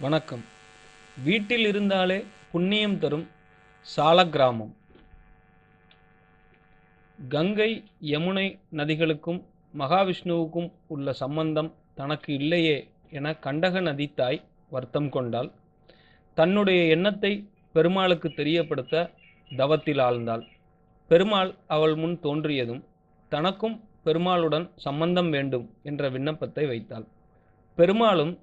வணக்கம். வீட்டில் இருந்தாலே புண்ணியம் தரும் சாலக்கிராமம் கங்கை யமுனை நதிகளுக்கும் மகாவிஷ்ணுவுக்கும் உள்ள சம்பந்தம் தனக்கு இல்லையே என கண்டக நதி தாய் வருத்தம் கொண்டாள். தன்னுடைய எண்ணத்தை பெருமாளுக்கு தெரியப்படுத்த தவத்தில் ஆழ்ந்தாள். பெருமாள் அவள் முன் தோன்றியதும் தனக்கும் பெருமாளுடன் சம்பந்தம் வேண்டும் என்ற விண்ணப்பத்தை வைத்தாள். பெருமாளும்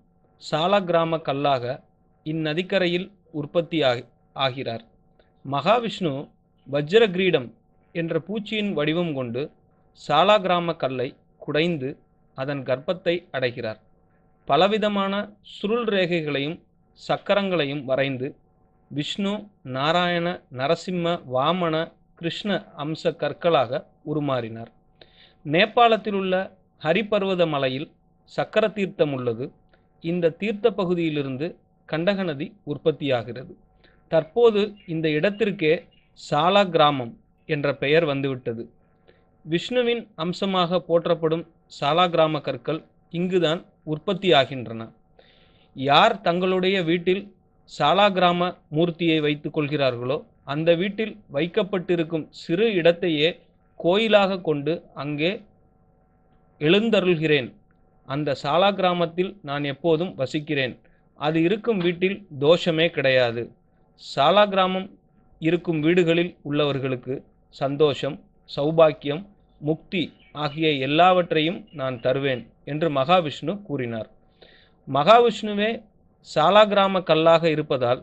சாலக்கிராம கல்லாக இந்நதிக்கரையில் உற்பத்தியாகி ஆகிறார். மகாவிஷ்ணு வஜ்ர கிரீடம் என்ற பூச்சியின் வடிவம் கொண்டு சாலாகிராம கல்லை குடைந்து அதன் கர்ப்பத்தை அடைகிறார். பலவிதமான சுருள் ரேகைகளையும் சக்கரங்களையும் வரைந்து விஷ்ணு நாராயண நரசிம்ம வாமன கிருஷ்ண அம்ச கற்களாக உருமாறினார். நேபாளத்தில் உள்ள ஹரிபர்வத மலையில் சக்கர தீர்த்தம் உள்ளது. இந்த தீர்த்த பகுதியிலிருந்து கண்டக நதி உற்பத்தியாகிறது. தற்போது இந்த இடத்திற்கே சாலா கிராமம் என்ற பெயர் வந்துவிட்டது. விஷ்ணுவின் அம்சமாக போற்றப்படும் சாலா கிராம கற்கள் இங்குதான் உற்பத்தியாகின்றன. யார் தங்களுடைய வீட்டில் சாலா கிராம மூர்த்தியை வைத்துக் கொள்கிறார்களோ அந்த வீட்டில் வைக்கப்பட்டிருக்கும் சிறு இடத்தையே கோயிலாக கொண்டு அங்கே எழுந்தருள்கிறேன். அந்த சாலா கிராமத்தில் நான் எப்போதும் வசிக்கிறேன். அது இருக்கும் வீட்டில் தோஷமே கிடையாது. சாலா கிராமம் இருக்கும் வீடுகளில் உள்ளவர்களுக்கு சந்தோஷம் சௌபாக்கியம் முக்தி ஆகிய எல்லாவற்றையும் நான் தருவேன் என்று மகாவிஷ்ணு கூறினார். மகாவிஷ்ணுவே சாலா கிராம கல்லாக இருப்பதால்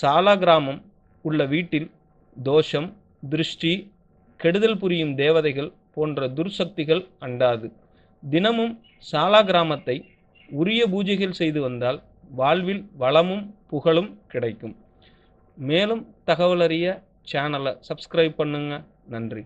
சாலா கிராமம் உள்ள வீட்டில் தோஷம் திருஷ்டி கெடுதல் புரியும் தேவதைகள் போன்ற துர்சக்திகள் அண்டாது. தினமும் சாலா கிராமத்தை உரிய பூஜைகள் செய்து வந்தால் வாழ்வில் வளமும் புகழும் கிடைக்கும். மேலும் தகவலறிய சேனலை சப்ஸ்கிரைப் பண்ணுங்க. நன்றி.